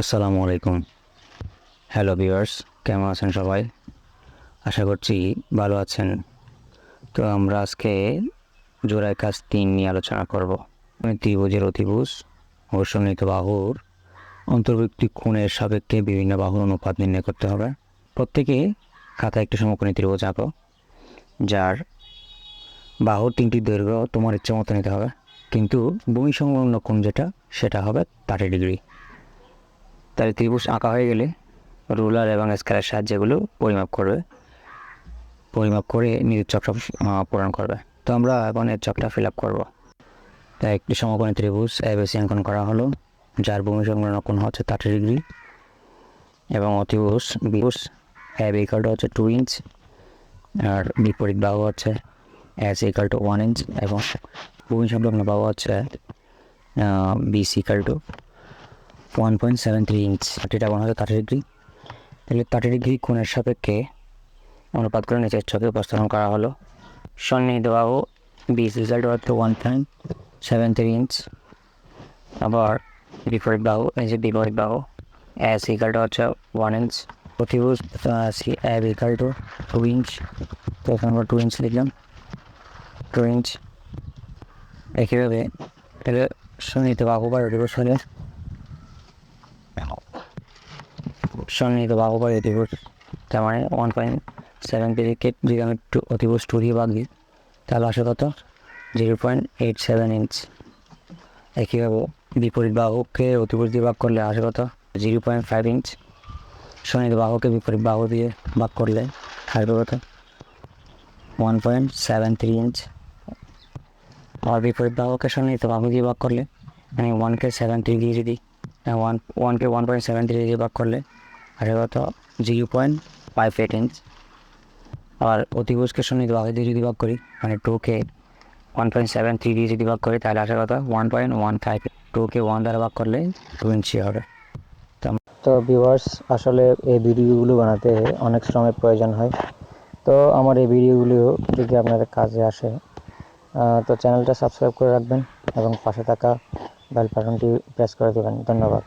আসসালামু আলাইকুম। Hello viewers কেমন আছেন সবাই? আশা করছি ভালো আছেন। তো আমরা আজকে জোড়ায় কাজ তিন নিয়ে আলোচনা করব। ত্রিভুজের অতিভুজ সন্নিহিত বাহুর অন্তর্ভুক্তি কোণের সাপেক্ষে বিভিন্ন বাহুর অনুপাত নির্ণয় করতে হবে। প্রত্যেকে খাতা একটি সমকোণী ত্রিভুজ আঁকো, যার বাহুর তিনটি দৈর্ঘ্য তোমার ইচ্ছে মতো নিতে হবে। কিন্তু ভূমি সংলগ্ন কোণ যেটা, সেটা হবে থার্টি ডিগ্রি তাহলে ত্রিভুজ আঁকা হয়ে গেলে রুলার এবং স্কেলের সাহায্যে এগুলো পরিমাপ করবে। পরিমাপ করে নিজের চকটা পূরণ করবে। তো আমরা এখন এর চকটা ফিল আপ করব। তাই একটি সমকোণী ত্রিভুজ এবিসি অঙ্কন করা হলো, যার ভূমি সংলগ্ন কোণ হচ্ছে থার্টি ডিগ্রি এবং অতিভুজ বিভুজ অ্যাব ইকালটা হচ্ছে টু ইঞ্চ আর বিপরীত বাহু হচ্ছে AC equal to one inch এবং ভূমি সংলগ্ন বাহু হচ্ছে BC equal to one point seven three inch এটা মনে হয় থার্টি ডিগ্রি তাহলে থার্টি ডিগ্রি কোণের সাপেক্ষে অনুপাত করে নিচের ছকে উপস্থাপন করা হলো। সন্নিহিত বাহু বিস রেজাল্ট হচ্ছে one point seven three inch আবার বিপরীত বাহু, এই যে বিপরীত বাহু অ্যাস ইকালটা হচ্ছে one inch প্রতিভুজ C AB equal to two inch তো এখানে আমরা টু ইঞ্চ লিখলাম। টু ইঞ্চ একইভাবে, তাহলে সন্নিহিত বাহু বা রটিভুজ হলে সন্নিহিত বাহু বা অতিভুজ তার মানে ওয়ান পয়েন্ট সেভেন কেজিকে যদি আমি অতিভুজ টু দিয়ে ভাগ দিই তাহলে আসে কত zero point eight seven inch একইভাবে বিপরীত বাহুকে অতিভুজ দিয়ে ভাগ করলে আসে কত জিরো পয়েন্ট ফাইভ ইঞ্চ সন্নিহিত বাহুকে বিপরীত বাহু দিয়ে ভাগ করলে আসবে কত one point seven three inch আর বিপরীত বাহুকে সন্নিহিত বাহু দিয়ে ভাগ করলে মানে ওয়ানকে সেভেন থ্রি দিয়ে যদি ওয়ান ওয়ানকে ওয়ান পয়েন্ট সেভেন থ্রি দিয়ে ভাগ করলে আর zero point five eight inch আবার অতিভুজকে সন্নিহিত বাহু দিয়ে যদি ভাগ করি মানে টুকে ওয়ান পয়েন্ট সেভেন থ্রি দিয়ে যদি ভাগ করি, তাহলে আসে কথা ওয়ান পয়েন্ট ওয়ান ফাইভ টুকে ওয়ান দ্বারা ভাগ করলে টু ইঞ্চি হবে। তো ভিউয়ার্স আসলে এই ভিডিওগুলো বানাতে অনেক শ্রমের প্রয়োজন হয়। তো আমার এই ভিডিওগুলো যদি আপনাদের কাজে আসে তো চ্যানেলটা সাবস্ক্রাইব করে রাখবেন এবং পাশে থাকা বেল বাটনটি প্রেস করে দেবেন। ধন্যবাদ।